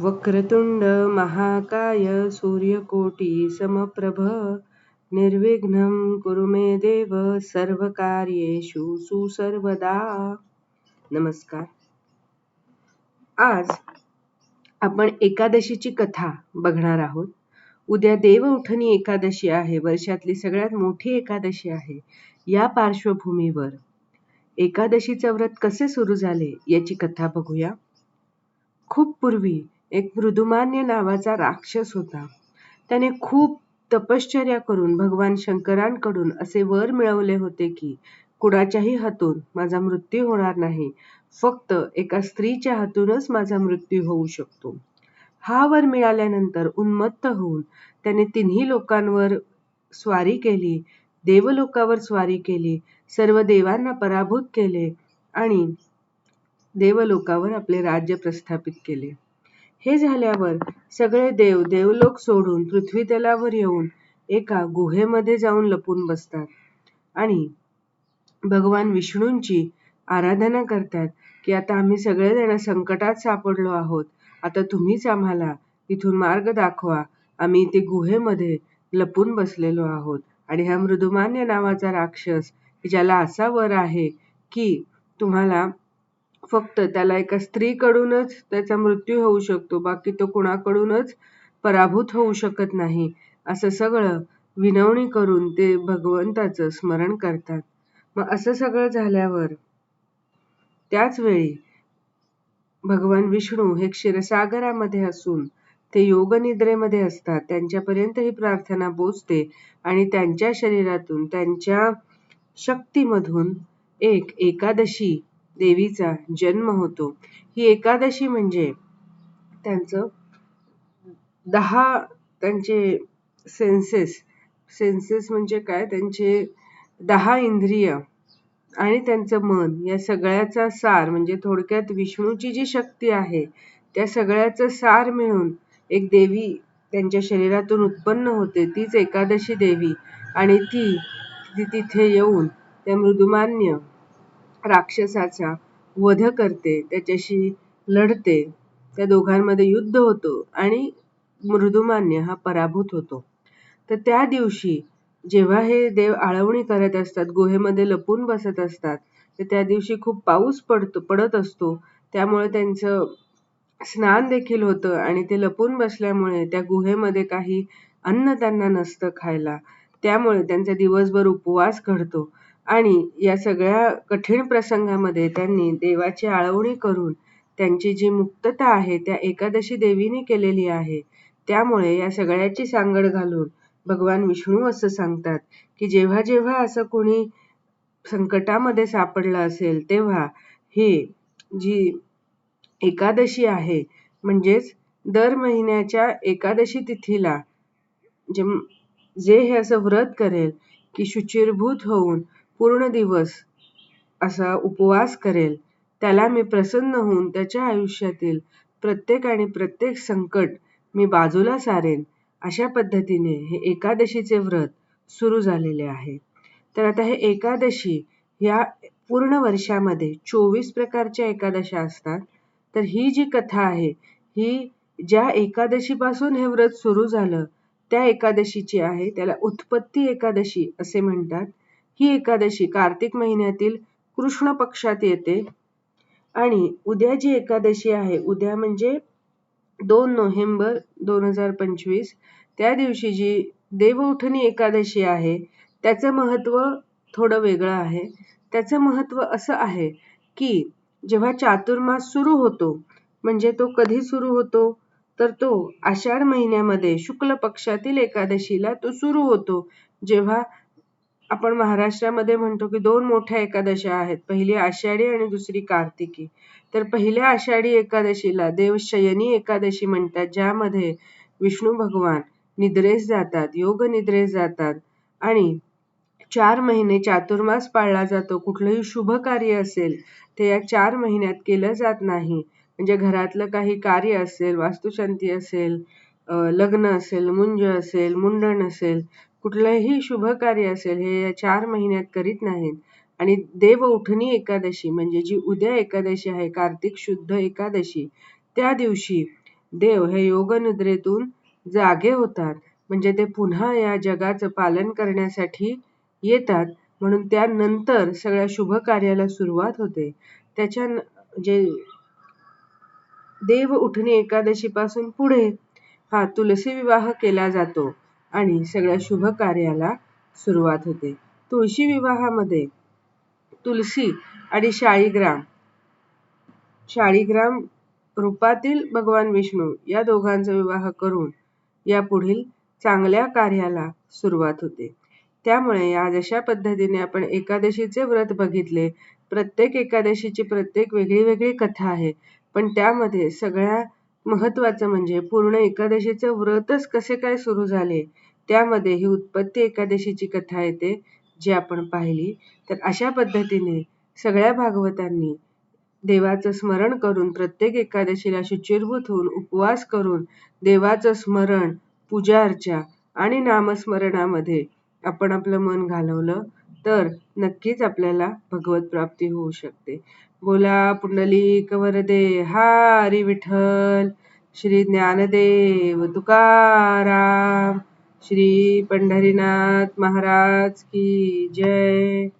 वक्रतुंड महाकाय सूर्यकोटी समप्रभ निर्विघ्नं कुरु मे देव सर्वकार्येषु सुसर्वदा। नमस्कार। आज आपण एकादशीची कथा बघणार आहोत. उद्या देवउठणी एकादशी आहे वर्षातली सगळ्यात मोठी एकादशी आहे. या पार्श्वभूमीवर एकादशीचं व्रत कसे सुरू झाले याची कथा बघूया. खूप पूर्वी एक मृदुमान्य नावाचा राक्षस होता. त्याने खूप तपश्चर्या करून भगवान शंकरांकडून असे वर मिळवले होते की कुणाच्याही हातून माझा मृत्यू होणार नाही. फक्त एका स्त्रीच्या हातूनच माझा मृत्यू होऊ शकतो. हा वर मिळाल्यानंतर उन्मत्त होऊन त्याने तिन्ही लोकांवर स्वारी केली देवलोकावर स्वारी केली सर्व देवांना पराभूत केले आणि देवलोकावर आपले राज्य प्रस्थापित केले. हे झाल्यावर सगळे देव देवलोक सोडून पृथ्वी तलावर येऊन एका गुहेमध्ये जाऊन लपून बसतात. आणि भगवान विष्णूंची आराधना करतात की आता आम्ही सगळेजण संकटात सापडलो आहोत. आता तुम्हीच आम्हाला इथून मार्ग दाखवा. आम्ही इथे गुहेमध्ये लपून बसलेलो आहोत. आणि हा मृदुमान्य नावाचा राक्षस ज्याला असा वर आहे की तुम्हाला फक्त त्याला एका स्त्रीकडूनच त्याचा मृत्यू होऊ शकतो बाकी तो कुणाकडूनच पराभूत होऊ शकत नाही. असं सगळं विनवणी करून ते भगवंताचं स्मरण करतात. मग असं सगळं झाल्यावर त्याच वेळी भगवान विष्णू हे क्षीरसागरामध्ये असून ते योगनिद्रेमध्ये असतात. त्यांच्यापर्यंत ही प्रार्थना पोचते आणि त्यांच्या शरीरातून त्यांच्या शक्तीमधून एक एकादशी देवीचा जन्म होतो. ही एकादशी म्हणजे त्यांचं दहा त्यांचे सेन्सेस सेन्सेस म्हणजे काय? त्यांचे दहा इंद्रिय आणि त्यांचं मन या सगळ्याचा सार म्हणजे थोडक्यात विष्णूची जी शक्ती आहे त्या सगळ्याचं सार मिळून एक देवी त्यांच्या शरीरातून उत्पन्न होते. तीच एकादशी देवी आणि ती ती तिथे येऊन त्या मृदुमान्य राक्षसाचा वध करते त्याच्याशी लढते त्या दोघांमध्ये युद्ध होतो आणि मृदुमान्य हा पराभूत होतो. तर त्या दिवशी जेव्हा हे देव आळवणी करत असतात गुहेमध्ये लपून बसत असतात तर त्या दिवशी खूप पाऊस पडतो पडत असतो. त्यामुळे त्यांचं स्नान देखील होतं आणि ते लपून बसल्यामुळे त्या गुहेमध्ये काही अन्न त्यांना नसतं खायला. त्यामुळे त्यांचा दिवसभर उपवास घडतो. आणि या सगळ्या कठीण प्रसंगामध्ये त्यांनी देवाची आळवणी करून त्यांची जी मुक्तता आहे त्या एकादशी देवीने केलेली आहे त्यामुळे या सगळ्याची सांगड घालून भगवान विष्णू असं सांगतात की जेव्हा जेव्हा असं कोणी संकटामध्ये सापडलं असेल तेव्हा ही जी एकादशी आहे म्हणजेच दर महिन्याच्या एकादशी तिथीला जे जे हे असं व्रत करेल की शुचिरभूत होऊन पूर्ण दिवस असा उपवास करेल. त्याला मी प्रसन्न होऊन त्याच्या आयुष्यातील प्रत्येक आणि प्रत्येक संकट मी बाजूला सारेन. अशा पद्धतीने हे एकादशीचे व्रत सुरू झालेले आहे. तर आता हे एकादशी या पूर्ण वर्षामध्ये चोवीस प्रकारच्या एकादशा असतात. तर ही जी कथा आहे ही ज्या एकादशीपासून हे व्रत सुरू झालं त्या एकादशीची आहे त्याला उत्पत्ती एकादशी असे म्हणतात. ही एकादशी कार्तिक महिन्यातील कृष्ण पक्षात येते. आणि उद्या जी एकादशी आहे उद्या म्हणजे दोन नोव्हेंबर दोन हजार पंचवीस त्या दिवशी जी देवउठणी एकादशी आहे त्याचं महत्त्व थोडं वेगळं आहे. त्याचं महत्त्व असं आहे की जेव्हा चातुर्मास सुरू होतो म्हणजे तो कधी सुरू होतो तर तो आषाढ महिन्यामध्ये शुक्ल पक्षातील एकादशीला तो सुरू होतो. जेव्हा आपण महाराष्ट्रामध्ये म्हणतो की दोन मोठ्या एकादशा आहेत. पहिली आषाढी आणि दुसरी कार्तिकी. तर पहिल्या आषाढी एकादशीला देवशयनी एकादशी म्हणतात ज्यामध्ये विष्णू भगवान निद्रेस जातात योग निद्रेस जातात आणि चार महिने चातुर्मास पाळला जातो. कुठलंही शुभ कार्य असेल ते या चार महिन्यात केलं जात नाही. म्हणजे घरातलं काही कार्य असेल वास्तुशांती असेल लग्न असेल मुंज असेल मुंडण असेल कुठलंही शुभ कार्य असेल हे या चार महिन्यात करीत नाहीत. आणि देव उठणी एकादशी म्हणजे जी उद्या एकादशी आहे कार्तिक शुद्ध एकादशी त्या दिवशी देव हे योगनिद्रेतून जागे होतात. म्हणजे ते पुन्हा या जगाचं पालन करण्यासाठी येतात. म्हणून त्यानंतर सगळ्या शुभ कार्याला सुरुवात होते. त्याच्या जे देव उठणी एकादशीपासून पुढे हा तुलसी विवाह केला जातो आणि सगळ्या शुभ कार्याला सुरुवात होते. तुळशी विवाहामध्ये तुलसी आणि शाळीग्राम शाळीग्राम रूपातील भगवान विष्णू या दोघांचा विवाह करून या पुढील चांगल्या कार्याला सुरुवात होते. त्यामुळे आज अशा पद्धतीने आपण एकादशीचे व्रत बघितले. प्रत्येक एकादशीची प्रत्येक वेगळी वेगळी कथा आहे. पण त्यामध्ये सगळ्या महत्वाचं म्हणजे पूर्ण एकादशीचं व्रतच कसे काय सुरू झाले त्यामध्ये ही उत्पत्ती एकादशीची कथा येते जी आपण पाहिली. तर अशा पद्धतीने सगळ्या भागवतांनी देवाचं स्मरण करून प्रत्येक एकादशीला शुचिर्भूत होऊन उपवास करून देवाचं स्मरण पूजा अर्चा आणि नामस्मरणामध्ये आपण आपलं मन घालवलं तर नक्कीच आपल्याला भगवत प्राप्ती होऊ शकते. बोला पुंडलिक वरदे हारी विठ्ठल श्री ज्ञानदेव तुकाराम श्री पंढरीनाथ महाराज की जय.